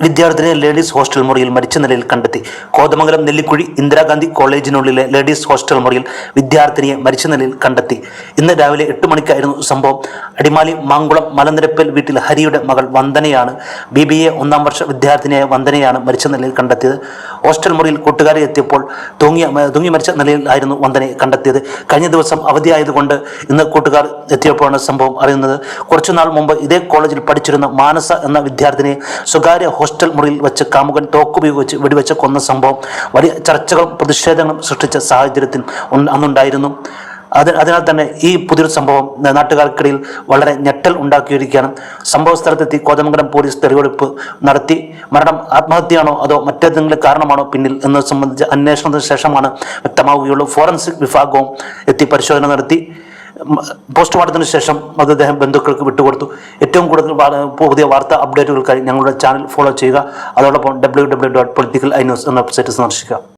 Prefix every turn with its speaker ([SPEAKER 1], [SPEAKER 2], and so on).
[SPEAKER 1] വിദ്യാർത്ഥിനിയെ ladies hostel മുറിയിൽ മരിച്ച നിലയിൽ കണ്ടെത്തി. കോതമംഗലം നെല്ലിക്കുഴി ഇന്ദിരാഗാന്ധി കോളേജിനുള്ളിലെ ലേഡീസ് ഹോസ്റ്റൽ മുറിയിൽ വിദ്യാർത്ഥിനിയെ മരിച്ച നിലയിൽ കണ്ടെത്തി. ഇന്ന് രാവിലെ എട്ട് മണിക്കായിരുന്നു സംഭവം. അടിമാലി മാങ്കുളം മലനിരപ്പൽ വീട്ടിൽ ഹരിയുടെ മകൾ വന്ദനയാണ് ബി ബി എ ഒന്നാം വർഷ വിദ്യാർത്ഥിനിയായ വന്ദനയാണ് മരിച്ച നിലയിൽ കണ്ടെത്തിയത്. ഹോസ്റ്റൽ മുറിയിൽ കൂട്ടുകാരെ എത്തിയപ്പോൾ തൂങ്ങിയ തൂങ്ങി മരിച്ച നിലയിലായിരുന്നു വന്ദനയെ കണ്ടെത്തിയത്. കഴിഞ്ഞ ദിവസം അവധിയായതുകൊണ്ട് ഇന്ന് കൂട്ടുകാർ എത്തിയപ്പോഴാണ് സംഭവം അറിയുന്നത്. കുറച്ചുനാൾ മുമ്പ് ഇതേ കോളേജിൽ പഠിച്ചിരുന്ന മാനസ എന്ന വിദ്യാർത്ഥിനിയെ സ്വകാര്യ ഹോസ്റ്റൽ മുറിയിൽ വെച്ച് കാമുകൻ തോക്കുപയോഗിച്ച് വെടിവെച്ച് കൊന്ന സംഭവം. വലിയ ചർച്ചകളും പ്രതിഷേധങ്ങളും സൃഷ്ടിച്ച സാഹചര്യത്തിൽ അന്നുണ്ടായിരുന്നു. അത് അതിനാൽ തന്നെ ഈ പുതിയൊരു സംഭവം നാട്ടുകാർക്കിടയിൽ വളരെ ഞെട്ടൽ ഉണ്ടാക്കിയിരിക്കുകയാണ്. സംഭവ സ്ഥലത്തെത്തി കോതമംഗലം പോലീസ് തെളിവെടുപ്പ് നടത്തി. മരണം ആത്മഹത്യയാണോ അതോ മറ്റേതെങ്കിലും കാരണമാണോ പിന്നിൽ എന്നത് സംബന്ധിച്ച് അന്വേഷണത്തിന് ശേഷമാണ് വ്യക്തമാവുകയുള്ളൂ. ഫോറൻസിക് വിഭാഗവും എത്തി പരിശോധന നടത്തി. പോസ്റ്റ്മോർട്ടത്തിന് ശേഷം മൃതദേഹം ബന്ധുക്കൾക്ക് വിട്ടുകൊടുത്തു. ഏറ്റവും കൂടുതൽ പുതിയ വാർത്താ അപ്ഡേറ്റുകൾക്കായി ഞങ്ങളുടെ ചാനൽ ഫോളോ ചെയ്യുക. അതോടൊപ്പം W W dot political I news എന്ന വെബ്സൈറ്റ് സന്ദർശിക്കുക.